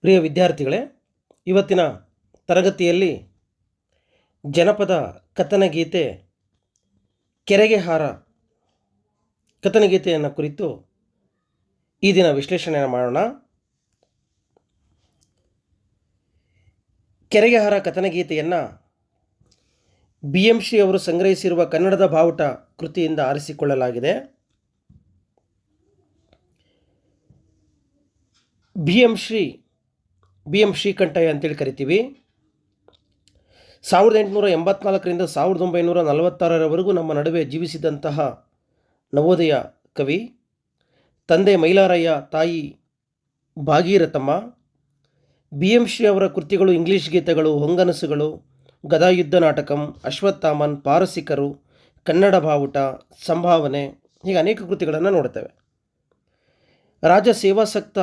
ಪ್ರಿಯ ವಿದ್ಯಾರ್ಥಿಗಳೇ, ಇವತ್ತಿನ ತರಗತಿಯಲ್ಲಿ ಜನಪದ ಕಥನಗೀತೆ ಕೆರೆಗೆ ಹಾರ ಕಥನಗೀತೆಯನ್ನು ಕುರಿತು ಈ ದಿನ ವಿಶ್ಲೇಷಣೆಯನ್ನು ಮಾಡೋಣ. ಕೆರೆಗೆ ಹಾರ ಕಥನಗೀತೆಯನ್ನು ಬಿ ಎಂ ಶ್ರೀ ಅವರು ಸಂಗ್ರಹಿಸಿರುವ ಕನ್ನಡದ ಬಾವುಟ ಕೃತಿಯಿಂದ ಆರಿಸಿಕೊಳ್ಳಲಾಗಿದೆ. B M Shri B M Srikantaiah ಅಂತೇಳಿ ಕರಿತೀವಿ. ಸಾವಿರದ ಎಂಟುನೂರ ಎಂಬತ್ನಾಲ್ಕರಿಂದ ಸಾವಿರದ ಒಂಬೈನೂರ ನಲವತ್ತಾರರವರೆಗೂ ನಮ್ಮ ನಡುವೆ ಜೀವಿಸಿದಂತಹ ನವೋದಯ ಕವಿ, ತಂದೆ ಮೈಲಾರಯ್ಯ, ತಾಯಿ ಭಾಗೀರಥಮ್ಮ ಬಿ ಎಂ ಶ್ರೀ ಅವರ ಕೃತಿಗಳು ಇಂಗ್ಲೀಷ್ ಗೀತೆಗಳು, ಹೊಂಗನಸುಗಳು, ಗದಾಯುದ್ಧ ನಾಟಕಂ ಅಶ್ವತ್ಥಾಮನ್ ಪಾರಸಿಕರು, ಕನ್ನಡ ಬಾವುಟ, ಸಂಭಾವನೆ ಹೀಗೆ ಅನೇಕ ಕೃತಿಗಳನ್ನು ನೋಡ್ತೇವೆ ರಾಜ ಸೇವಾಸಕ್ತ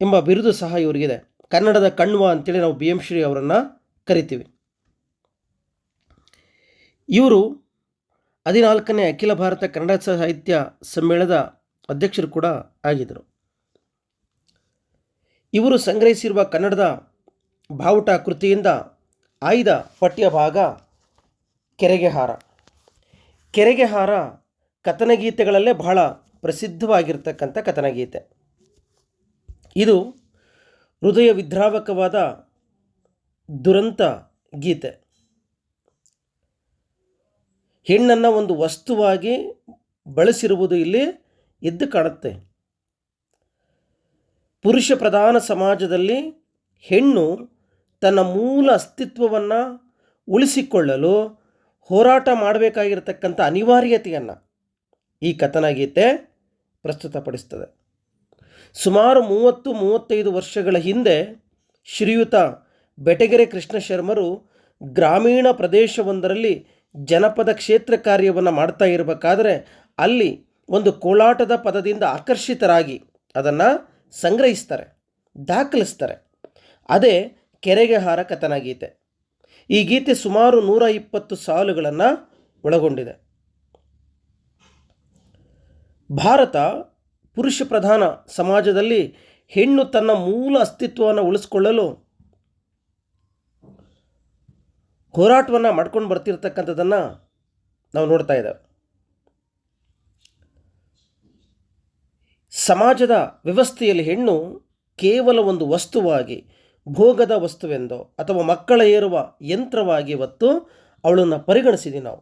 ಎಂಬ ಬಿರುದು ಸಹ ಇವರಿಗಿದೆ. ಕನ್ನಡದ ಕಣ್ವ ಅಂತೇಳಿ ನಾವು ಬಿ ಎಂ ಶ್ರೀ ಅವರನ್ನು ಕರಿತೀವಿ. ಇವರು ಹದಿನಾಲ್ಕನೇ ಅಖಿಲ ಭಾರತ ಕನ್ನಡ ಸಾಹಿತ್ಯ ಸಮ್ಮೇಳನದ ಅಧ್ಯಕ್ಷರು ಕೂಡ ಆಗಿದ್ದರು. ಇವರು ಸಂಗ್ರಹಿಸಿರುವ ಕನ್ನಡದ ಬಾವುಟ ಕೃತಿಯಿಂದ ಆಯ್ದ ಪಠ್ಯ ಭಾಗ ಕೆರೆಗೆ ಹಾರ. ಕೆರೆಗೆ ಹಾರ ಕಥನಗೀತೆಗಳಲ್ಲೇ ಬಹಳ ಪ್ರಸಿದ್ಧವಾಗಿರ್ತಕ್ಕಂಥ ಕಥನ ಗೀತೆ ಇದು ಹೃದಯ ವಿದ್ರಾವಕವಾದ ದುರಂತ ಗೀತೆ. ಹೆಣ್ಣನ್ನು ಒಂದು ವಸ್ತುವಾಗಿ ಬಳಸಿರುವುದು ಇಲ್ಲಿ ಎದ್ದು ಕಾಣುತ್ತೆ. ಪುರುಷ ಪ್ರಧಾನ ಸಮಾಜದಲ್ಲಿ ಹೆಣ್ಣು ತನ್ನ ಮೂಲ ಅಸ್ತಿತ್ವವನ್ನು ಉಳಿಸಿಕೊಳ್ಳಲು ಹೋರಾಟ ಮಾಡಬೇಕಾಗಿರತಕ್ಕಂಥ ಅನಿವಾರ್ಯತೆಯನ್ನು ಈ ಕಥನಗೀತೆ ಪ್ರಸ್ತುತಪಡಿಸ್ತದೆ. ಸುಮಾರು ಮೂವತ್ತು, ಮೂವತ್ತೈದು ವರ್ಷಗಳ ಹಿಂದೆ ಶ್ರೀಯುತ ಬೆಟಗೆರೆ ಕೃಷ್ಣ ಶರ್ಮರು ಗ್ರಾಮೀಣ ಪ್ರದೇಶವೊಂದರಲ್ಲಿ ಜನಪದ ಕ್ಷೇತ್ರ ಕಾರ್ಯವನ್ನು ಮಾಡ್ತಾ ಇರಬೇಕಾದ್ರೆ ಅಲ್ಲಿ ಒಂದು ಕೋಲಾಟದ ಪದದಿಂದ ಆಕರ್ಷಿತರಾಗಿ ಅದನ್ನು ಸಂಗ್ರಹಿಸ್ತಾರೆ, ದಾಖಲಿಸ್ತಾರೆ. ಅದೇ ಕೆರೆಗೆ ಹಾರ ಕಥನ ಗೀತೆ. ಈ ಗೀತೆ ಸುಮಾರು ನೂರ ಇಪ್ಪತ್ತು ಸಾಲುಗಳನ್ನು ಒಳಗೊಂಡಿದೆ. ಭಾರತ ಪುರುಷ ಪ್ರಧಾನ ಸಮಾಜದಲ್ಲಿ ಹೆಣ್ಣು ತನ್ನ ಮೂಲ ಅಸ್ತಿತ್ವವನ್ನು ಉಳಿಸ್ಕೊಳ್ಳಲು ಹೋರಾಟವನ್ನು ಮಾಡ್ಕೊಂಡು ಬರ್ತಿರ್ತಕ್ಕಂಥದ್ದನ್ನು ನಾವು ನೋಡ್ತಾ ಇದ್ದೇವೆ. ಸಮಾಜದ ವ್ಯವಸ್ಥೆಯಲ್ಲಿ ಹೆಣ್ಣು ಕೇವಲ ಒಂದು ವಸ್ತುವಾಗಿ, ಭೋಗದ ವಸ್ತುವೆಂದೋ ಅಥವಾ ಮಕ್ಕಳ ಏರುವ ಯಂತ್ರವಾಗಿ ಹೊತ್ತು ಅವಳನ್ನು ಪರಿಗಣಿಸಿದ್ವಿ ನಾವು.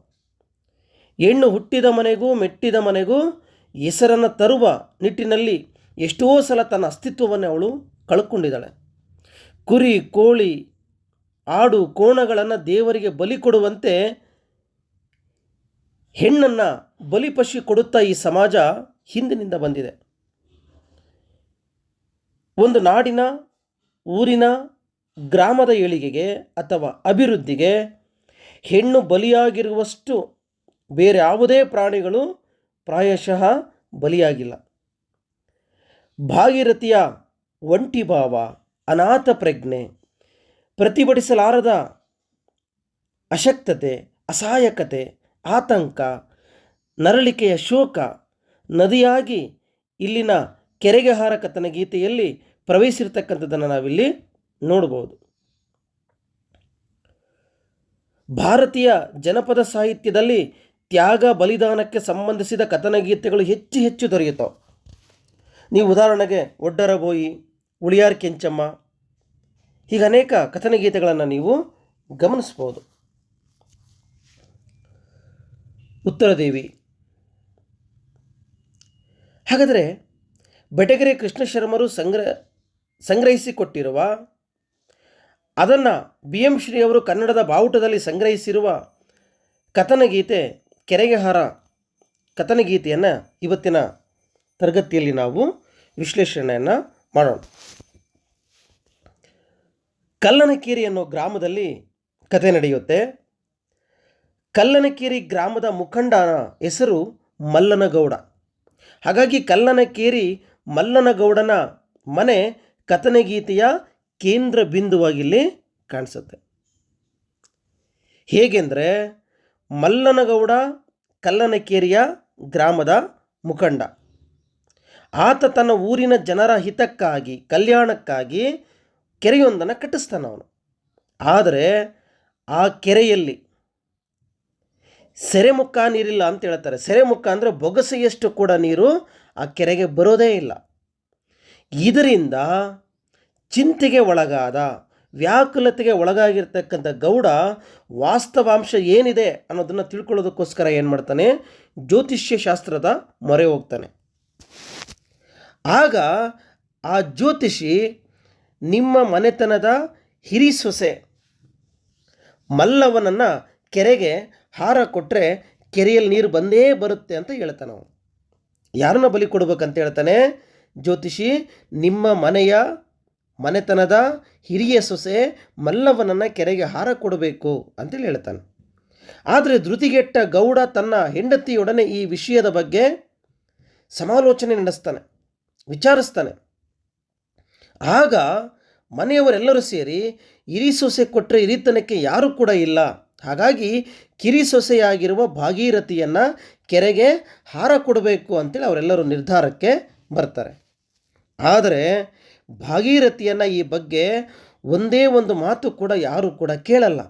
ಹೆಣ್ಣು ಹುಟ್ಟಿದ ಮನೆಗೂ, ಮೆಟ್ಟಿದ ಮನೆಗೂ ಹೆಸರನ್ನು ತರುವ ನಿಟ್ಟಿನಲ್ಲಿ ಎಷ್ಟೋ ಸಲ ತನ್ನ ಅಸ್ತಿತ್ವವನ್ನು ಅವಳು ಕಳ್ಕೊಂಡಿದ್ದಾಳೆ. ಕುರಿ, ಕೋಳಿ, ಆಡು ಕೋಣಗಳನ್ನು ದೇವರಿಗೆ ಬಲಿ ಕೊಡುವಂತೆ ಹೆಣ್ಣನ್ನು ಬಲಿಪಶು ಕೊಡುತ್ತಾ ಈ ಸಮಾಜ ಹಿಂದಿನಿಂದ ಬಂದಿದೆ. ಒಂದು ನಾಡಿನ, ಊರಿನ, ಗ್ರಾಮದ ಏಳಿಗೆಗೆ ಅಥವಾ ಅಭಿವೃದ್ಧಿಗೆ ಹೆಣ್ಣು ಬಲಿಯಾಗಿರುವಷ್ಟು ಬೇರೆ ಯಾವುದೇ ಪ್ರಾಣಿಗಳು ಪ್ರಾಯಶಃ ಬಲಿಯಾಗಿಲ್ಲ. ಭಾಗೀರಥಿಯ ಒಂಟಿ ಭಾವ, ಅನಾಥ ಪ್ರಜ್ಞೆ, ಪ್ರತಿಭಟಿಸಲಾರದ ಅಶಕ್ತತೆ, ಅಸಹಾಯಕತೆ, ಆತಂಕ, ನರಳಿಕೆಯ ಶೋಕ, ನದಿಯಾಗಿ ಇಲ್ಲಿನ ಕೆರೆಗೆ ಹಾರಕತನ ಗೀತೆಯಲ್ಲಿ ಪ್ರವೇಶಿರ್ತಕ್ಕಂಥದ್ದನ್ನು ನಾವಿಲ್ಲಿ ನೋಡಬಹುದು ಭಾರತೀಯ ಜನಪದ ಸಾಹಿತ್ಯದಲ್ಲಿ ತ್ಯಾಗ ಬಲಿದಾನಕ್ಕೆ ಸಂಬಂಧಿಸಿದ ಕಥನಗೀತೆಗಳು ಹೆಚ್ಚು ಹೆಚ್ಚು ದೊರೆಯುತ್ತವೆ. ನೀವು ಉದಾಹರಣೆಗೆ ಒಡ್ಡರ ಬೋಯಿ, ಉಳಿಯಾರ್ ಕೆಂಚಮ್ಮ, ಹೀಗೆ ಅನೇಕ ಕಥನಗೀತೆಗಳನ್ನು ನೀವು ಗಮನಿಸ್ಬೋದು. ಉತ್ತರದೇವಿ ಹಾಗಾದರೆ ಬೆಟಗೆರೆ ಕೃಷ್ಣ ಶರ್ಮರು ಸಂಗ್ರಹ ಸಂಗ್ರಹಿಸಿಕೊಟ್ಟಿರುವ, ಅದನ್ನು ಬಿ ಎಂ ಶ್ರೀ ಅವರು ಕನ್ನಡದ ಬಾವುಟದಲ್ಲಿ ಸಂಗ್ರಹಿಸಿರುವ ಕಥನ ಗೀತೆ ಕೆರೆಗೆ ಹಾರ ಕಥನಗೀತೆಯನ್ನು ಇವತ್ತಿನ ತರಗತಿಯಲ್ಲಿ ನಾವು ವಿಶ್ಲೇಷಣೆಯನ್ನು ಮಾಡೋಣ. ಕಲ್ಲನಕೇರಿ ಅನ್ನೋ ಗ್ರಾಮದಲ್ಲಿ ಕಥೆ ನಡೆಯುತ್ತೆ. ಕಲ್ಲನಕೇರಿ ಗ್ರಾಮದ ಮುಖಂಡನ ಹೆಸರು ಮಲ್ಲನಗೌಡ. ಹಾಗಾಗಿ ಕಲ್ಲನಕೇರಿ ಮಲ್ಲನಗೌಡನ ಮನೆ ಕಥನಗೀತೆಯ ಕೇಂದ್ರ ಬಿಂದುವಾಗಿಲ್ಲಿ ಕಾಣಿಸುತ್ತೆ. ಹೇಗೆಂದರೆ ಮಲ್ಲನಗೌಡ ಕಲ್ಲನಕೇರಿಯ ಗ್ರಾಮದ ಮುಖಂಡ. ಆತ ತನ್ನ ಊರಿನ ಜನರ ಹಿತಕ್ಕಾಗಿ, ಕಲ್ಯಾಣಕ್ಕಾಗಿ ಕೆರೆಯೊಂದನ್ನು ಕಟ್ಟಿಸ್ತಾನ ಅವನು. ಆದರೆ ಆ ಕೆರೆಯಲ್ಲಿ ಸೆರೆಮುಖ ನೀರಿಲ್ಲ ಅಂತ ಹೇಳ್ತಾರೆ. ಸೆರೆಮುಖ ಅಂದರೆ ಬೊಗಸೆಯಷ್ಟು ಕೂಡ ನೀರು ಆ ಕೆರೆಗೆ ಬರೋದೇ ಇಲ್ಲ. ಇದರಿಂದ ಚಿಂತೆಗೆ ಒಳಗಾದ ವ್ಯಾಕುಲತೆಗೆ ಒಳಗಾಗಿರ್ತಕ್ಕಂಥ ಗೌಡ ವಾಸ್ತವಾಂಶ ಏನಿದೆ ಅನ್ನೋದನ್ನು ತಿಳ್ಕೊಳ್ಳೋದಕ್ಕೋಸ್ಕರ ಏನು ಮಾಡ್ತಾನೆ? ಜ್ಯೋತಿಷ್ಯ ಶಾಸ್ತ್ರದ ಮೊರೆ ಹೋಗ್ತಾನೆ. ಆಗ ಆ ಜ್ಯೋತಿಷಿ ನಿಮ್ಮ ಮನೆತನದ ಹಿರಿ ಸೊಸೆ ಮಲ್ಲವನನ್ನು ಕೆರೆಗೆ ಹಾರ ಕೊಟ್ಟರೆ ಕೆರೆಯಲ್ಲಿ ನೀರು ಬಂದೇ ಬರುತ್ತೆ ಅಂತ ಹೇಳ್ತಾನೆ ಅವನು. ಯಾರನ್ನ ಬಲಿ ಕೊಡ್ಬೇಕಂತ ಹೇಳ್ತಾನೆ? ಜ್ಯೋತಿಷಿ, ನಿಮ್ಮ ಮನೆಯ ಮನೆತನದ ಹಿರಿಯ ಸೊಸೆ ಮಲ್ಲವನನ್ನು ಕೆರೆಗೆ ಹಾರ ಕೊಡಬೇಕು ಅಂತೇಳಿ ಹೇಳ್ತಾನೆ. ಆದರೆ ಧೃತಿಗೆಟ್ಟ ಗೌಡ ತನ್ನ ಹೆಂಡತಿಯೊಡನೆ ಈ ವಿಷಯದ ಬಗ್ಗೆ ಸಮಾಲೋಚನೆ ನಡೆಸ್ತಾನೆ, ವಿಚಾರಿಸ್ತಾನೆ. ಆಗ ಮನೆಯವರೆಲ್ಲರೂ ಸೇರಿ ಹಿರಿ ಸೊಸೆ ಕೊಟ್ಟರೆ ಹಿರಿತನಕ್ಕೆ ಯಾರೂ ಕೂಡ ಇಲ್ಲ. ಹಾಗಾಗಿ ಕಿರಿ ಸೊಸೆಯಾಗಿರುವ ಭಾಗೀರಥಿಯನ್ನು ಕೆರೆಗೆ ಹಾರ ಕೊಡಬೇಕು ಅಂತೇಳಿ ಅವರೆಲ್ಲರೂ ನಿರ್ಧಾರಕ್ಕೆ ಬರ್ತಾರೆ. ಆದರೆ ಭಾಗೀರಥಿಯನ್ನು ಈ ಬಗ್ಗೆ ಒಂದೇ ಒಂದು ಮಾತು ಕೂಡ ಯಾರೂ ಕೂಡ ಕೇಳಲ್ಲ.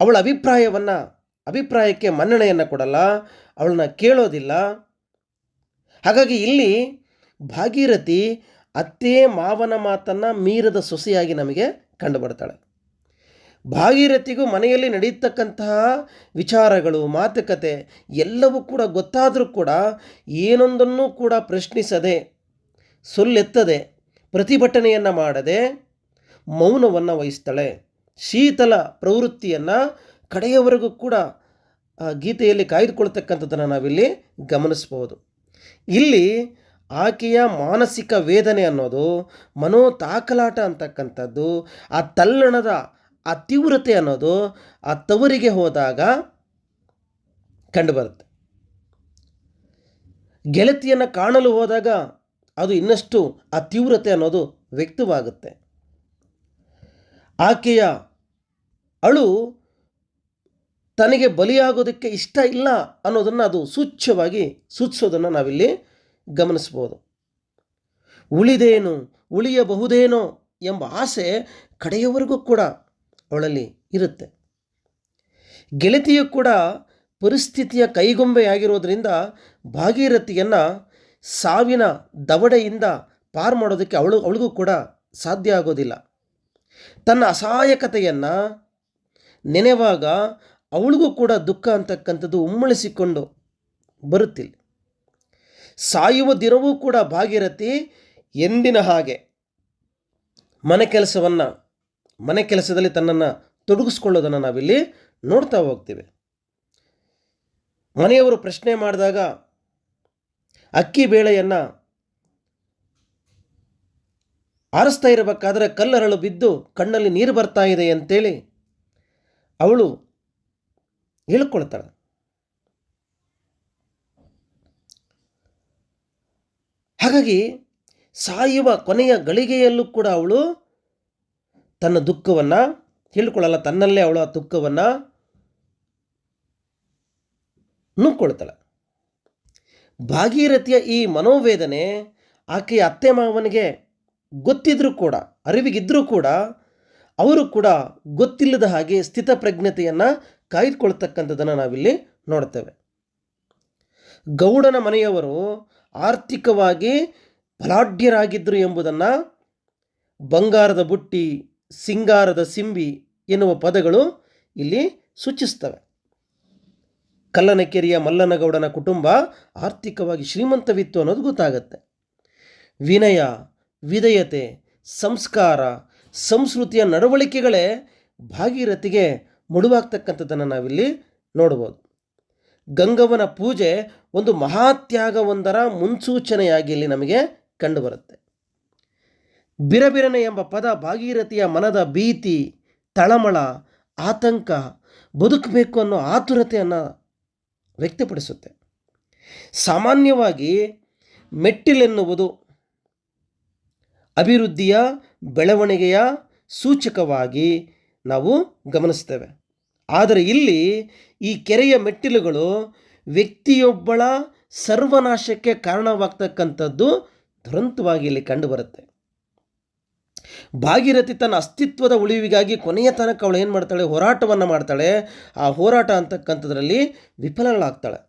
ಅವಳ ಅಭಿಪ್ರಾಯವನ್ನು, ಅಭಿಪ್ರಾಯಕ್ಕೆ ಮನ್ನಣೆಯನ್ನು ಕೊಡಲ್ಲ, ಅವಳನ್ನ ಕೇಳೋದಿಲ್ಲ. ಹಾಗಾಗಿ ಇಲ್ಲಿ ಭಾಗೀರಥಿ ಅತ್ತೆ ಮಾವನ ಮಾತನ್ನು ಮೀರದ ಸೊಸೆಯಾಗಿ ನಮಗೆ ಕಂಡುಬರ್ತಾಳೆ. ಭಾಗೀರಥಿಗೂ ಮನೆಯಲ್ಲಿ ನಡೆಯತಕ್ಕಂತಹ ವಿಚಾರಗಳು, ಮಾತುಕತೆ ಎಲ್ಲವೂ ಕೂಡ ಗೊತ್ತಾದರೂ ಕೂಡ ಏನೊಂದನ್ನು ಕೂಡ ಪ್ರಶ್ನಿಸದೆ ಸೊಲ್ಲೆತ್ತದೆ ಪ್ರತಿಭಟನೆಯನ್ನು ಮಾಡದೆ ಮೌನವನ್ನು ವಹಿಸ್ತಾಳೆ. ಶೀತಲ ಪ್ರವೃತ್ತಿಯನ್ನು ಕಡೆಯವರೆಗೂ ಕೂಡ ಗೀತೆಯಲ್ಲಿ ಕಾಯ್ದುಕೊಳ್ತಕ್ಕಂಥದ್ದನ್ನು ನಾವಿಲ್ಲಿ ಗಮನಿಸ್ಬೋದು. ಇಲ್ಲಿ ಆಕೆಯ ಮಾನಸಿಕ ವೇದನೆ ಅನ್ನೋದು ಮನೋತಾಕಲಾಟ ಅಂತಕ್ಕಂಥದ್ದು, ಆ ತಲ್ಲಣದ ಆ ತೀವ್ರತೆ ಅನ್ನೋದು ಆ ತವರಿಗೆ ಹೋದಾಗ ಕಂಡುಬರುತ್ತೆ. ಗೆಳತಿಯನ್ನು ಕಾಣಲು ಹೋದಾಗ ಅದು ಇನ್ನಷ್ಟು ಆ ತೀವ್ರತೆ ಅನ್ನೋದು ವ್ಯಕ್ತವಾಗುತ್ತೆ. ಆಕೆಯ ಅಳು ತನಗೆ ಬಲಿಯಾಗೋದಕ್ಕೆ ಇಷ್ಟ ಇಲ್ಲ ಅನ್ನೋದನ್ನು ಅದು ಸೂಚ್ಯವಾಗಿ ಸೂಚಿಸೋದನ್ನು ನಾವಿಲ್ಲಿ ಗಮನಿಸ್ಬೋದು. ಉಳಿದೇನು, ಉಳಿಯಬಹುದೇನೋ ಎಂಬ ಆಸೆ ಕಡೆಯವರೆಗೂ ಕೂಡ ಅವಳಲ್ಲಿ ಇರುತ್ತೆ. ಗೆಳತಿಯು ಕೂಡ ಪರಿಸ್ಥಿತಿಯ ಕೈಗೊಂಬೆಯಾಗಿರೋದರಿಂದ ಭಾಗೀರಥಿಯನ್ನು ಸಾವಿನ ದವಡೆಯಿಂದ ಪಾರು ಮಾಡೋದಕ್ಕೆ ಅವಳು, ಅವಳಿಗೂ ಕೂಡ ಸಾಧ್ಯ ಆಗೋದಿಲ್ಲ. ತನ್ನ ಅಸಹಾಯಕತೆಯನ್ನು ನೆನೆವಾಗ ಅವಳಿಗೂ ಕೂಡ ದುಃಖ ಅಂತಕ್ಕಂಥದ್ದು ಉಮ್ಮಳಿಸಿಕೊಂಡು ಬರುತ್ತಿಲ್ಲ. ಸಾಯುವ ದಿನವೂ ಕೂಡ ಭಾಗಿರತಿ ಎಂದಿನ ಹಾಗೆ ಮನೆ ಕೆಲಸವನ್ನು, ಮನೆ ಕೆಲಸದಲ್ಲಿ ತನ್ನನ್ನು ತೊಡಗಿಸ್ಕೊಳ್ಳೋದನ್ನು ನಾವಿಲ್ಲಿ ನೋಡ್ತಾ ಹೋಗ್ತೀವಿ. ಮನೆಯವರು ಪ್ರಶ್ನೆ ಮಾಡಿದಾಗ ಅಕ್ಕಿ ಬೇಳೆಯನ್ನು ಆರಿಸ್ತಾ ಇರಬೇಕಾದ್ರೆ ಕಲ್ಲರಳು ಬಿದ್ದು ಕಣ್ಣಲ್ಲಿ ನೀರು ಬರ್ತಾ ಇದೆ ಅಂತೇಳಿ ಅವಳು ಹೇಳ್ಕೊಳ್ತಾಳೆ. ಹಾಗಾಗಿ ಸಾಯುವ ಕೊನೆಯ ಗಳಿಗೆಯಲ್ಲೂ ಕೂಡ ಅವಳು ತನ್ನ ದುಃಖವನ್ನು ಹೇಳ್ಕೊಳ್ಳಲ್ಲ, ತನ್ನಲ್ಲೇ ಅವಳು ಆ ದುಃಖವನ್ನು ನುಂಗ್ಕೊಳ್ತಾಳೆ. ಭಾಗೀರಥಿಯ ಈ ಮನೋವೇದನೆ ಆಕೆಯ ಅತ್ತೆ ಮಾವನಿಗೆ ಗೊತ್ತಿದ್ರೂ ಕೂಡ ಅರಿವಿಗಿದ್ದರೂ ಕೂಡ, ಅವರು ಕೂಡ ಗೊತ್ತಿಲ್ಲದ ಹಾಗೆ ಸ್ಥಿತಪ್ರಜ್ಞತೆಯನ್ನು ಕಾಯ್ದುಕೊಳ್ತಕ್ಕಂಥದ್ದನ್ನು ನಾವಿಲ್ಲಿ ನೋಡ್ತೇವೆ. ಗೌಡನ ಮನೆಯವರು ಆರ್ಥಿಕವಾಗಿ ಬಲಾಢ್ಯರಾಗಿದ್ದರು ಎಂಬುದನ್ನು ಬಂಗಾರದ ಬುಟ್ಟಿ, ಸಿಂಗಾರದ ಸಿಂಬಿ ಎನ್ನುವ ಪದಗಳು ಇಲ್ಲಿ ಸೂಚಿಸ್ತವೆ. ಕಲ್ಲನಕೆರೆಯ ಮಲ್ಲನಗೌಡನ ಕುಟುಂಬ ಆರ್ಥಿಕವಾಗಿ ಶ್ರೀಮಂತವಿತ್ತು ಅನ್ನೋದು ಗೊತ್ತಾಗುತ್ತೆ. ವಿನಯ, ವಿಧೇಯತೆ, ಸಂಸ್ಕಾರ, ಸಂಸ್ಕೃತಿಯ ನಡವಳಿಕೆಗಳೇ ಭಾಗೀರಥಿಗೆ ಮಡುವಾಗ್ತಕ್ಕಂಥದ್ದನ್ನು ನಾವಿಲ್ಲಿ ನೋಡ್ಬೋದು. ಗಂಗವನ ಪೂಜೆ ಒಂದು ಮಹಾತ್ಯಾಗವೊಂದರ ಮುನ್ಸೂಚನೆಯಾಗಿ ಇಲ್ಲಿ ನಮಗೆ ಕಂಡುಬರುತ್ತೆ. ಬಿರಬಿರನೆ ಎಂಬ ಪದ ಭಾಗೀರಥಿಯ ಮನದ ಭೀತಿ, ತಳಮಳ, ಆತಂಕ, ಬದುಕಬೇಕು ಅನ್ನೋ ಆತುರತೆಯನ್ನು ವ್ಯಕ್ತಪಡಿಸುತ್ತೆ. ಸಾಮಾನ್ಯವಾಗಿ ಮೆಟ್ಟಿಲೆನ್ನುವುದು ಅಭಿವೃದ್ಧಿಯ ಬೆಳವಣಿಗೆಯ ಸೂಚಕವಾಗಿ ನಾವು ಗಮನಿಸ್ತೇವೆ. ಆದರೆ ಇಲ್ಲಿ ಈ ಕೆರೆಯ ಮೆಟ್ಟಿಲುಗಳು ವ್ಯಕ್ತಿಯೊಬ್ಬಳ ಸರ್ವನಾಶಕ್ಕೆ ಕಾರಣವಾಗ್ತಕ್ಕಂಥದ್ದು ದುರಂತವಾಗಿ ಇಲ್ಲಿ ಕಂಡುಬರುತ್ತೆ. ಭಾಗೀರಥಿ ತನ್ನ ಅಸ್ತಿತ್ವದ ಉಳಿವಿಗಾಗಿ ಕೊನೆಯ ತನಕ ಅವಳು ಏನು ಮಾಡ್ತಾಳೆ? ಹೋರಾಟವನ್ನು ಮಾಡ್ತಾಳೆ. ಆ ಹೋರಾಟ ಅಂತಕ್ಕಂಥದ್ರಲ್ಲಿ ವಿಫಲಳಾಗ್ತಾಳೆ.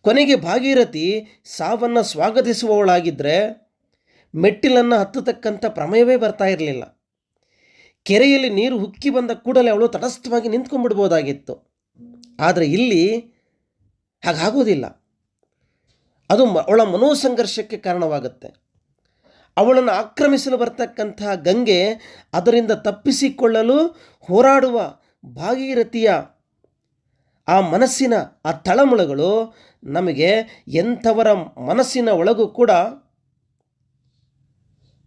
ಕೊನೆಗೆ ಭಾಗೀರಥಿ ಸಾವನ್ನು ಸ್ವಾಗತಿಸುವವಳಾಗಿದ್ದರೆ ಮೆಟ್ಟಿಲನ್ನು ಹತ್ತತಕ್ಕಂಥ ಪ್ರಮೇಯವೇ ಬರ್ತಾ ಇರಲಿಲ್ಲ. ಕೆರೆಯಲ್ಲಿ ನೀರು ಉಕ್ಕಿ ಬಂದ ಕೂಡಲೇ ಅವಳು ತಟಸ್ಥವಾಗಿ ನಿಂತ್ಕೊಂಡ್ಬಿಡ್ಬೋದಾಗಿತ್ತು. ಆದರೆ ಇಲ್ಲಿ ಹಾಗಾಗೋದಿಲ್ಲ. ಅದು ಅವಳ ಮನೋಸಂಘರ್ಷಕ್ಕೆ ಕಾರಣವಾಗುತ್ತೆ. ಅವಳನ್ನು ಆಕ್ರಮಿಸಲು ಬರ್ತಕ್ಕಂತಹ ಗಂಗೆ ಅದರಿಂದ ತಪ್ಪಿಸಿಕೊಳ್ಳಲು ಹೋರಾಡುವ ಭಾಗೀರಥಿಯ ಆ ಮನಸ್ಸಿನ ಆ ತಳಮುಳಗಳು ನಮಗೆ ಎಂಥವರ ಮನಸ್ಸಿನ ಒಳಗೂ ಕೂಡ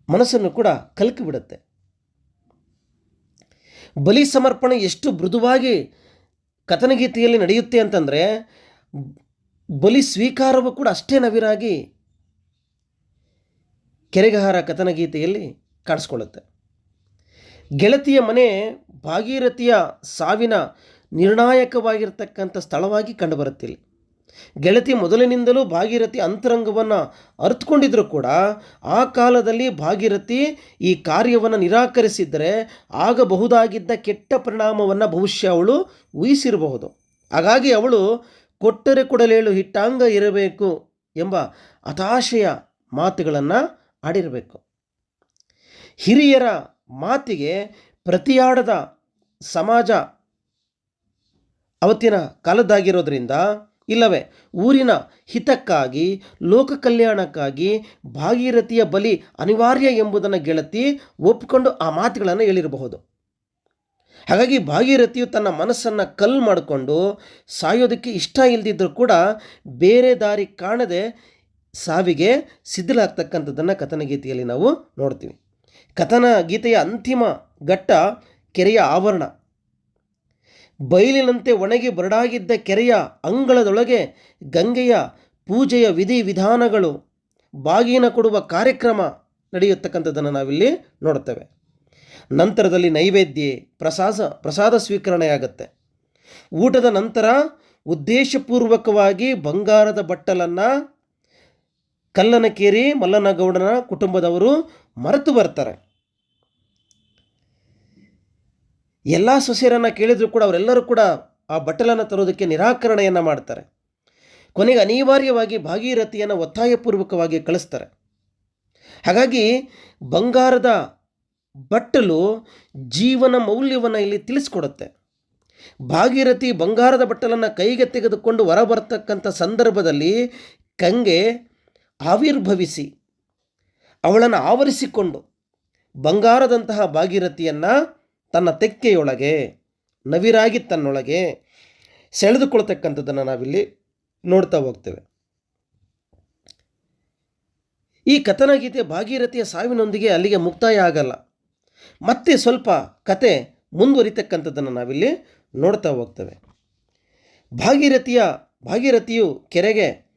ಮನಸ್ಸನ್ನು ಕೂಡ ಕಲ್ಕಿಬಿಡುತ್ತೆ. ಬಲಿ ಸಮರ್ಪಣೆ ಎಷ್ಟು ಮೃದುವಾಗಿ ಕಥನಗೀತೆಯಲ್ಲಿ ನಡೆಯುತ್ತೆ ಅಂತಂದರೆ ಬಲಿ ಸ್ವೀಕಾರವೂ ಕೂಡ ಅಷ್ಟೇ ನವಿರಾಗಿ ಕೆರೆಗಹಾರ ಕಥನಗೀತೆಯಲ್ಲಿ ಕಾಣಿಸ್ಕೊಳ್ಳುತ್ತೆ. ಗೆಳತಿಯ ಮನೆ ಭಾಗೀರಥಿಯ ಸಾವಿನ ನಿರ್ಣಾಯಕವಾಗಿರ್ತಕ್ಕಂಥ ಸ್ಥಳವಾಗಿ ಕಂಡುಬರುತ್ತಿಲ್ಲ. ಗೆಳತಿ ಮೊದಲಿನಿಂದಲೂ ಭಾಗೀರಥಿ ಅಂತರಂಗವನ್ನು ಅರ್ಥಕೊಂಡಿದ್ರೂ ಕೂಡ ಆ ಕಾಲದಲ್ಲಿ ಭಾಗೀರಥಿ ಈ ಕಾರ್ಯವನ್ನು ನಿರಾಕರಿಸಿದರೆ ಆಗಬಹುದಾಗಿದ್ದ ಕೆಟ್ಟ ಪರಿಣಾಮವನ್ನು ಭವಿಷ್ಯ ಅವಳು ಊಹಿಸಿರಬಹುದು. ಹಾಗಾಗಿ ಅವಳು ಕೊಟ್ಟರೆ ಕೊಡಲೇಳು ಹಿಟ್ಟಾಂಗ ಇರಬೇಕು ಎಂಬ ಹತಾಶೆಯ ಮಾತುಗಳನ್ನು ಆಡಿರಬೇಕು. ಹಿರಿಯರ ಮಾತಿಗೆ ಪ್ರತಿಯಾಡದ ಸಮಾಜ ಅವತ್ತಿನ ಕಾಲದ್ದಾಗಿರೋದ್ರಿಂದ ಇಲ್ಲವೇ, ಊರಿನ ಹಿತಕ್ಕಾಗಿ, ಲೋಕ ಕಲ್ಯಾಣಕ್ಕಾಗಿ ಭಾಗೀರಥಿಯ ಬಲಿ ಅನಿವಾರ್ಯ ಎಂಬುದನ್ನು ಗೆಳತಿ ಒಪ್ಪಿಕೊಂಡು ಆ ಮಾತುಗಳನ್ನು ಹೇಳಿರಬಹುದು. ಹಾಗಾಗಿ ಭಾಗೀರಥಿಯು ತನ್ನ ಮನಸ್ಸನ್ನು ಕಲ್ಲು ಮಾಡಿಕೊಂಡು ಸಾಯೋದಕ್ಕೆ ಇಷ್ಟ ಇಲ್ಲದಿದ್ದರೂ ಕೂಡ ಬೇರೆ ದಾರಿ ಕಾಣದೆ ಸಾವಿಗೆ ಸಿದ್ಧಲಾಗ್ತಕ್ಕಂಥದ್ದನ್ನು ಕಥನಗೀತೆಯಲ್ಲಿ ನಾವು ನೋಡ್ತೀವಿ. ಕಥನ ಗೀತೆಯ ಅಂತಿಮ ಘಟ್ಟ ಕೆರೆಯ ಆವರಣ. ಬಯಲಿನಂತೆ ಒಣಗಿ ಬರಡಾಗಿದ್ದ ಕೆರೆಯ ಅಂಗಳದೊಳಗೆ ಗಂಗೆಯ ಪೂಜೆಯ ವಿಧಿ ವಿಧಾನಗಳು, ಬಾಗಿನ ಕೊಡುವ ಕಾರ್ಯಕ್ರಮ ನಡೆಯತಕ್ಕಂಥದ್ದನ್ನು ನಾವಿಲ್ಲಿ ನೋಡ್ತೇವೆ ನಂತರದಲ್ಲಿ ನೈವೇದ್ಯ, ಪ್ರಸಾದ ಪ್ರಸಾದ ಸ್ವೀಕರಣೆಯಾಗುತ್ತೆ. ಊಟದ ನಂತರ ಉದ್ದೇಶಪೂರ್ವಕವಾಗಿ ಬಂಗಾರದ ಬಟ್ಟಲನ್ನು ಕಲ್ಲನಕೇರಿ ಮಲ್ಲನಗೌಡನ ಕುಟುಂಬದವರು ಮರೆತು ಬರ್ತಾರೆ. ಎಲ್ಲ ಸೊಸೆಯರನ್ನು ಕೇಳಿದರೂ ಕೂಡ ಅವರೆಲ್ಲರೂ ಕೂಡ ಆ ಬಟ್ಟಲನ್ನು ತರೋದಕ್ಕೆ ನಿರಾಕರಣೆಯನ್ನು ಮಾಡ್ತಾರೆ. ಕೊನೆಗೆ ಅನಿವಾರ್ಯವಾಗಿ ಭಾಗೀರಥಿಯನ್ನು ಒತ್ತಾಯಪೂರ್ವಕವಾಗಿ ಕಳಿಸ್ತಾರೆ. ಹಾಗಾಗಿ ಬಂಗಾರದ ಬಟ್ಟಲು ಜೀವನ ಮೌಲ್ಯವನ್ನು ಇಲ್ಲಿ ತಿಳಿಸ್ಕೊಡುತ್ತೆ. ಭಾಗೀರಥಿ ಬಂಗಾರದ ಬಟ್ಟಲನ್ನು ಕೈಗೆ ತೆಗೆದುಕೊಂಡು ಹೊರಬರ್ತಕ್ಕಂಥ ಸಂದರ್ಭದಲ್ಲಿ ಕಂಗೆ ಆವಿರ್ಭವಿಸಿ, ಅವಳನ್ನು ಆವರಿಸಿಕೊಂಡು ಬಂಗಾರದಂತಹ ಭಾಗೀರಥಿಯನ್ನು ತನ್ನ ತೆಕ್ಕೆಯೊಳಗೆ, ನವಿರಾಗಿ ತನ್ನೊಳಗೆ ಸೆಳೆದುಕೊಳ್ತಕ್ಕಂಥದ್ದನ್ನು ನಾವಿಲ್ಲಿ ನೋಡ್ತಾ ಹೋಗ್ತೇವೆ. ಈ ಕಥನಗೀತೆ ಭಾಗೀರಥಿಯ ಸಾವಿನೊಂದಿಗೆ ಅಲ್ಲಿಗೆ ಮುಕ್ತಾಯ ಆಗಲ್ಲ. ಮತ್ತೆ ಸ್ವಲ್ಪ ಕತೆ ಮುಂದುವರಿತಕ್ಕಂಥದ್ದನ್ನು ನಾವಿಲ್ಲಿ ನೋಡ್ತಾ ಹೋಗ್ತೇವೆ. ಭಾಗೀರಥಿಯ, ಭಾಗೀರಥಿಯು ಕೆರೆಗೆ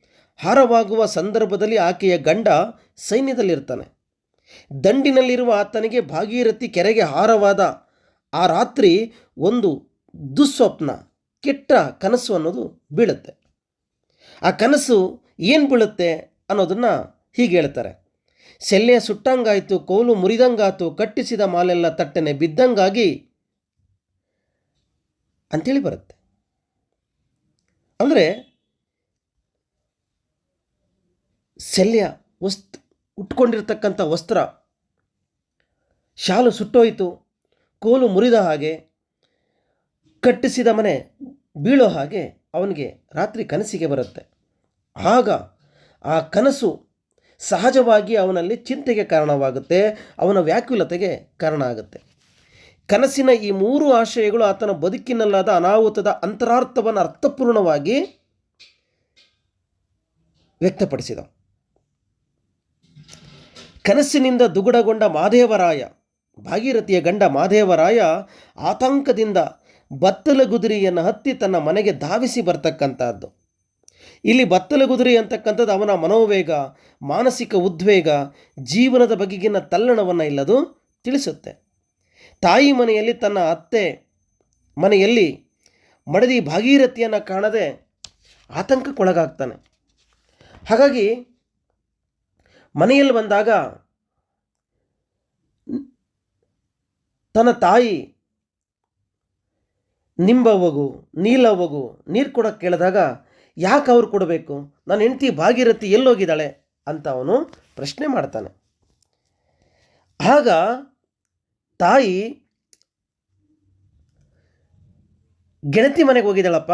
ಹಾರವಾಗುವ ಸಂದರ್ಭದಲ್ಲಿ ಆಕೆಯ ಗಂಡ ಸೈನ್ಯದಲ್ಲಿರ್ತಾನೆ. ದಂಡಿನಲ್ಲಿರುವ ಆತನಿಗೆ ಭಾಗೀರಥಿ ಕೆರೆಗೆ ಹಾರವಾದ ಆ ರಾತ್ರಿ ಒಂದು ದುಸ್ವಪ್ನ, ಕೆಟ್ಟ ಕನಸು ಅನ್ನೋದು ಬೀಳುತ್ತೆ. ಆ ಕನಸು ಏನು ಬೀಳುತ್ತೆ ಅನ್ನೋದನ್ನು ಹೀಗೆ ಹೇಳ್ತಾರೆ. ಸೆಲ್ಲೆಯ ಸುಟ್ಟಂಗಾಯಿತು, ಕೋಲು ಮುರಿದಂಗಾತು, ಕಟ್ಟಿಸಿದ ಮಾಲೆಲ್ಲ ತಟ್ಟನೆ ಬಿದ್ದಂಗಾಗಿ ಅಂತೇಳಿ ಬರುತ್ತೆ. ಅಂದರೆ ಸೆಲ್ಲೆಯ ವಸ್ತ್, ಉಟ್ಕೊಂಡಿರ್ತಕ್ಕಂಥ ವಸ್ತ್ರ. ಶಾಲು ಸುಟ್ಟೋಯಿತು, ಕೋಲು ಮುರಿದ ಹಾಗೆ ಕಟ್ಟಿಸಿದ ಮನೆ ಬೀಳೋ ಹಾಗೆ ಅವನಿಗೆ ರಾತ್ರಿ ಕನಸಿಗೆ ಬರುತ್ತೆ. ಆಗ ಆ ಕನಸು ಸಹಜವಾಗಿ ಅವನಲ್ಲಿ ಚಿಂತೆಗೆ ಕಾರಣವಾಗುತ್ತೆ, ಅವನ ವ್ಯಾಕುಲತೆಗೆ ಕಾರಣ ಆಗುತ್ತೆ. ಕನಸಿನ ಈ ಮೂರು ಆಶಯಗಳು ಆತನ ಬದುಕಿನಲ್ಲಾದ ಅನಾಹುತದ ಅಂತರಾರ್ಥವನ್ನು ಅರ್ಥಪೂರ್ಣವಾಗಿ ವ್ಯಕ್ತಪಡಿಸಿದ ಕನಸಿನಿಂದ ದುಗುಡಗೊಂಡ ಮಾದೇವರಾಯ, ಭಾಗೀರಥಿಯ ಗಂಡ ಮಾದೇವರಾಯ ಆತಂಕದಿಂದ ಬತ್ತಲಗುದುರಿಯನ್ನು ಹತ್ತಿ ತನ್ನ ಮನೆಗೆ ಧಾವಿಸಿ ಬರ್ತಕ್ಕಂಥದ್ದು. ಇಲ್ಲಿ ಬತ್ತಲಗುದುರಿ ಅಂತಕ್ಕಂಥದ್ದು ಅವನ ಮನೋವೇಗ, ಮಾನಸಿಕ ಉದ್ವೇಗ, ಜೀವನದ ಬಗೆಗಿನ ತಲ್ಲಣವನ್ನು ಇಲ್ಲದು ತಿಳಿಸುತ್ತೆ. ತಾಯಿ ಮನೆಯಲ್ಲಿ ತನ್ನ ಅತ್ತೆ ಮನೆಯಲ್ಲಿ ಮಡದಿ ಭಾಗೀರಥಿಯನ್ನು ಕಾಣದೆ ಆತಂಕಕ್ಕೊಳಗಾಗ್ತಾನೆ. ಹಾಗಾಗಿ ಮನೆಯಲ್ಲಿ ಬಂದಾಗ ತನ್ನ ತಾಯಿ ನಿಂಬವ್ವಗೂ ನೀಲವ್ವಗೂ ನೀರು ಕೊಡೋಕ್ಕೆ ಕೇಳಿದಾಗ ಯಾಕೆ ಅವ್ರು ಕೊಡಬೇಕು? ನನ್ನ ಹೆಂಡತಿ ಭಾಗಿರತಿ ಎಲ್ಲೋಗಿದ್ದಾಳೆ ಅಂತ ಅವನು ಪ್ರಶ್ನೆ ಮಾಡ್ತಾನೆ. ಆಗ ತಾಯಿ ಗೆಳತಿ ಮನೆಗೆ ಹೋಗಿದ್ದಾಳಪ್ಪ.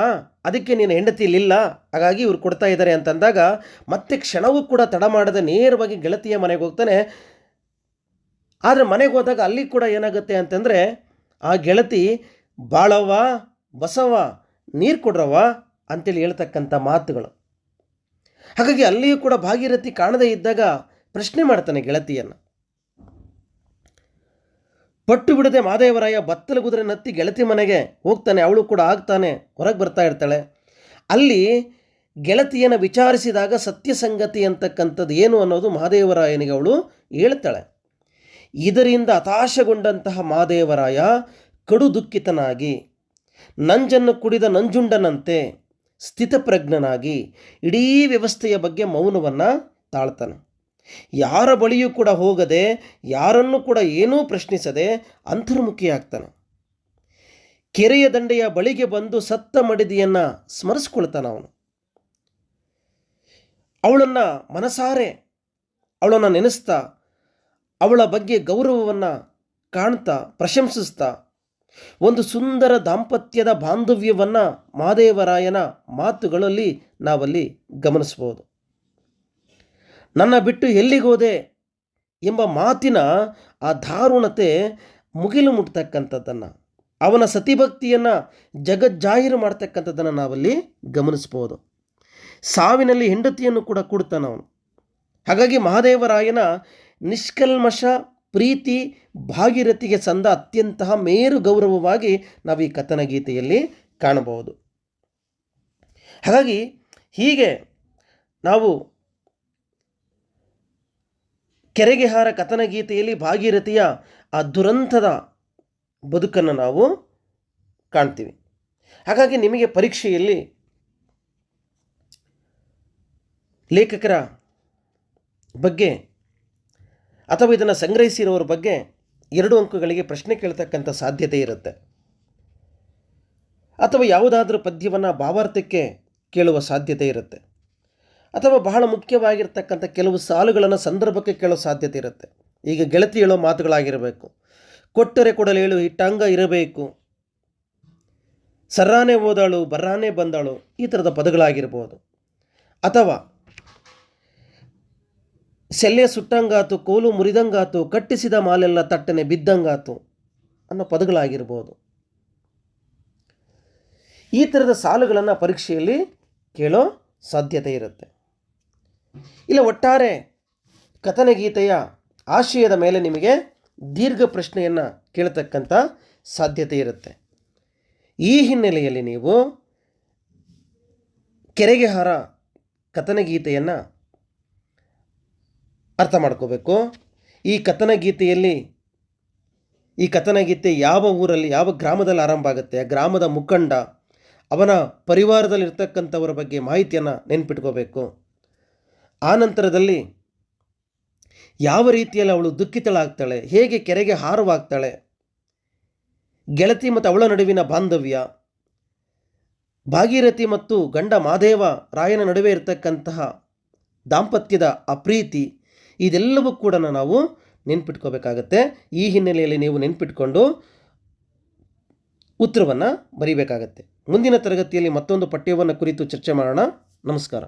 ಅದಕ್ಕೆ ನೀನು ಹೆಂಡತಿ ಇಲ್ಲಿಲ್ಲ ಹಾಗಾಗಿ ಇವ್ರು ಕೊಡ್ತಾ ಇದ್ದಾರೆ ಅಂತಂದಾಗ ಮತ್ತೆ ಕ್ಷಣವೂ ಕೂಡ ತಡ ಮಾಡದೆ ನೇರವಾಗಿ ಗೆಳತಿಯ ಮನೆಗೆ ಹೋಗ್ತಾನೆ. ಆದರೆ ಮನೆಗೆ ಹೋದಾಗ ಅಲ್ಲಿ ಕೂಡ ಏನಾಗುತ್ತೆ ಅಂತಂದರೆ ಆ ಗೆಳತಿ, ಬಾಳವ್ವ ಬಸವ ನೀರು ಕೊಡ್ರವ್ವ ಅಂತೇಳಿ ಹೇಳ್ತಕ್ಕಂಥ ಮಾತುಗಳು. ಹಾಗಾಗಿ ಅಲ್ಲಿಯೂ ಕೂಡ ಭಾಗೀರಥಿ ಕಾಣದೇ ಇದ್ದಾಗ ಪ್ರಶ್ನೆ ಮಾಡ್ತಾನೆ ಗೆಳತಿಯನ್ನು. ಪಟ್ಟು ಬಿಡದೆ ಮಾದೇವರಾಯ ಬತ್ತಲ ಕುದುರೆ ನತ್ತಿ ಗೆಳತಿ ಮನೆಗೆ ಹೋಗ್ತಾನೆ, ಅವಳು ಕೂಡ ಆಗ್ತಾನೆ, ಹೊರಗೆ ಬರ್ತಾ ಇರ್ತಾಳೆ. ಅಲ್ಲಿ ಗೆಳತಿಯನ್ನು ವಿಚಾರಿಸಿದಾಗ ಸತ್ಯ ಸಂಗತಿ ಅಂತಕ್ಕಂಥದ್ದು ಏನು ಅನ್ನೋದು ಮಹಾದೇವರಾಯನಿಗೆ ಅವಳು ಹೇಳ್ತಾಳೆ. ಇದರಿಂದ ಹತಾಶಗೊಂಡಂತಹ ಮಹಾದೇವರಾಯ ಕಡು ದುಃಖಿತನಾಗಿ ನಂಜನ್ನು ಕುಡಿದ ನಂಜುಂಡನಂತೆ ಸ್ಥಿತಪ್ರಜ್ಞನಾಗಿ ಇಡೀ ವ್ಯವಸ್ಥೆಯ ಬಗ್ಗೆ ಮೌನವನ್ನು ತಾಳ್ತಾನೆ. ಯಾರ ಬಳಿಯೂ ಕೂಡ ಹೋಗದೆ, ಯಾರನ್ನು ಕೂಡ ಏನೂ ಪ್ರಶ್ನಿಸದೆ ಅಂತರ್ಮುಖಿಯಾಗ್ತಾನೆ. ಕೆರೆಯ ದಂಡೆಯ ಬಳಿಗೆ ಬಂದು ಸತ್ತ ಮಡಿದಿಯನ್ನು ಸ್ಮರಿಸ್ಕೊಳ್ತಾನೆ ಅವನು. ಅವಳನ್ನು ಮನಸಾರೆ, ಅವಳನ್ನು ನೆನೆಸ್ತಾ, ಅವಳ ಬಗ್ಗೆ ಗೌರವವನ್ನು ಕಾಣ್ತಾ, ಪ್ರಶಂಸಿಸ್ತಾ, ಒಂದು ಸುಂದರ ದಾಂಪತ್ಯದ ಬಾಂಧವ್ಯವನ್ನು ಮಾದೇವರಾಯನ ಮಾತುಗಳಲ್ಲಿ ನಾವಲ್ಲಿ ಗಮನಿಸ್ಬೋದು. ನನ್ನ ಬಿಟ್ಟು ಎಲ್ಲಿಗೋದೆ ಎಂಬ ಮಾತಿನ ಆ ದಾರುಣತೆ ಮುಗಿಲು ಮುಟ್ತಕ್ಕಂಥದ್ದನ್ನು, ಅವನ ಸತಿಭಕ್ತಿಯನ್ನು ಜಗಜ್ಜಾಹೀರು ಮಾಡ್ತಕ್ಕಂಥದ್ದನ್ನು ನಾವಲ್ಲಿ ಗಮನಿಸ್ಬೋದು. ಸಾವಿನಲ್ಲಿ ಹೆಂಡತಿಯನ್ನು ಕೂಡ ಕೊಡ್ತಾನವನು ಹಾಗಾಗಿ ಮಹಾದೇವರಾಯನ ನಿಷ್ಕಲ್ಮಶ ಪ್ರೀತಿ ಭಾಗೀರಥಿಗೆ ಸಂದ ಅತ್ಯಂತ ಮೇರು ಗೌರವವಾಗಿ ನಾವು ಈ ಕಥನ ಗೀತೆಯಲ್ಲಿ ಕಾಣಬಹುದು. ಹಾಗಾಗಿ ಹೀಗೆ ನಾವು ಕೆರೆಗೆಹಾರ ಕಥನ ಗೀತೆಯಲ್ಲಿ ಭಾಗೀರಥಿಯ ಆ ದುರಂತದ ಬದುಕನ್ನು ನಾವು ಕಾಣ್ತೀವಿ. ಹಾಗಾಗಿ ನಿಮಗೆ ಪರೀಕ್ಷೆಯಲ್ಲಿ ಲೇಖಕರ ಬಗ್ಗೆ ಅಥವಾ ಇದನ್ನು ಸಂಗ್ರಹಿಸಿರೋರ ಬಗ್ಗೆ ಎರಡು ಅಂಕಗಳಿಗೆ ಪ್ರಶ್ನೆ ಕೇಳ್ತಕ್ಕಂಥ ಸಾಧ್ಯತೆ ಇರುತ್ತೆ. ಅಥವಾ ಯಾವುದಾದ್ರೂ ಪದ್ಯವನ್ನು ಭಾವಾರ್ಥಕ್ಕೆ ಕೇಳುವ ಸಾಧ್ಯತೆ ಇರುತ್ತೆ. ಅಥವಾ ಬಹಳ ಮುಖ್ಯವಾಗಿರ್ತಕ್ಕಂಥ ಕೆಲವು ಸಾಲುಗಳನ್ನು ಸಂದರ್ಭಕ್ಕೆ ಕೇಳೋ ಸಾಧ್ಯತೆ ಇರುತ್ತೆ. ಈಗ ಗೆಳತಿ ಹೇಳೋ ಮಾತುಗಳಾಗಿರಬೇಕು. ಕೊಟ್ಟರೆ ಕೊಡಲು ಹೇಳು ಇಟ್ಟಂಗ ಇರಬೇಕು. ಸರ್ರಾನೆ ಓದಾಳು ಬರ್ರಾನೆ ಬಂದಾಳು, ಈ ಥರದ ಪದಗಳಾಗಿರ್ಬೋದು. ಅಥವಾ ಸೆಲ್ಲೆ ಸುಟ್ಟಂಗಾತು, ಕೋಲು ಮುರಿದಂಗಾತು, ಕಟ್ಟಿಸಿದ ಮಾಲೆಲ್ಲ ತಟ್ಟನೆ ಬಿದ್ದಂಗಾತು ಅನ್ನೋ ಪದಗಳಾಗಿರ್ಬೋದು. ಈ ಥರದ ಸಾಲುಗಳನ್ನು ಪರೀಕ್ಷೆಯಲ್ಲಿ ಕೇಳೋ ಸಾಧ್ಯತೆ ಇರುತ್ತೆ. ಇಲ್ಲ ಒಟ್ಟಾರೆ ಕಥನಗೀತೆಯ ಆಶಯದ ಮೇಲೆ ನಿಮಗೆ ದೀರ್ಘ ಪ್ರಶ್ನೆಯನ್ನು ಕೇಳತಕ್ಕಂಥ ಸಾಧ್ಯತೆ ಇರುತ್ತೆ. ಈ ಹಿನ್ನೆಲೆಯಲ್ಲಿ ನೀವು ಕೆರೆಗೆ ಹಾರ ಕಥನಗೀತೆಯನ್ನು ಅರ್ಥ ಮಾಡ್ಕೋಬೇಕು. ಈ ಕಥನಗೀತೆಯಲ್ಲಿ ಈ ಕಥನಗೀತೆ ಯಾವ ಊರಲ್ಲಿ ಯಾವ ಗ್ರಾಮದಲ್ಲಿ ಆರಂಭ ಆಗುತ್ತೆ, ಆ ಗ್ರಾಮದ ಮುಖಂಡ ಅವನ ಪರಿವಾರದಲ್ಲಿರ್ತಕ್ಕಂಥವರ ಬಗ್ಗೆ ಮಾಹಿತಿಯನ್ನು ನೆನ್ಪಿಟ್ಕೋಬೇಕು. ಆ ನಂತರದಲ್ಲಿ ಯಾವ ರೀತಿಯಲ್ಲಿ ಅವಳು ದುಃಖಿತಳಾಗ್ತಾಳೆ, ಹೇಗೆ ಕೆರೆಗೆ ಹಾರವಾಗ್ತಾಳೆ, ಗೆಳತಿ ಮತ್ತು ಅವಳ ನಡುವಿನ ಬಾಂಧವ್ಯ, ಭಾಗೀರಥಿ ಮತ್ತು ಗಂಡ ಮಾದೇವ ರಾಯನ ನಡುವೆ ಇರತಕ್ಕಂತಹ ದಾಂಪತ್ಯದ ಅಪ್ರೀತಿ ಪ್ರೀತಿ ಇದೆಲ್ಲವೂ ಕೂಡ ನಾವು ನೆನ್ಪಿಟ್ಕೋಬೇಕಾಗತ್ತೆ. ಈ ಹಿನ್ನೆಲೆಯಲ್ಲಿ ನೀವು ನೆನ್ಪಿಟ್ಕೊಂಡು ಉತ್ತರವನ್ನು ಬರೀಬೇಕಾಗತ್ತೆ. ಮುಂದಿನ ತರಗತಿಯಲ್ಲಿ ಮತ್ತೊಂದು ಪಠ್ಯವನ್ನು ಕುರಿತು ಚರ್ಚೆ ಮಾಡೋಣ. ನಮಸ್ಕಾರ.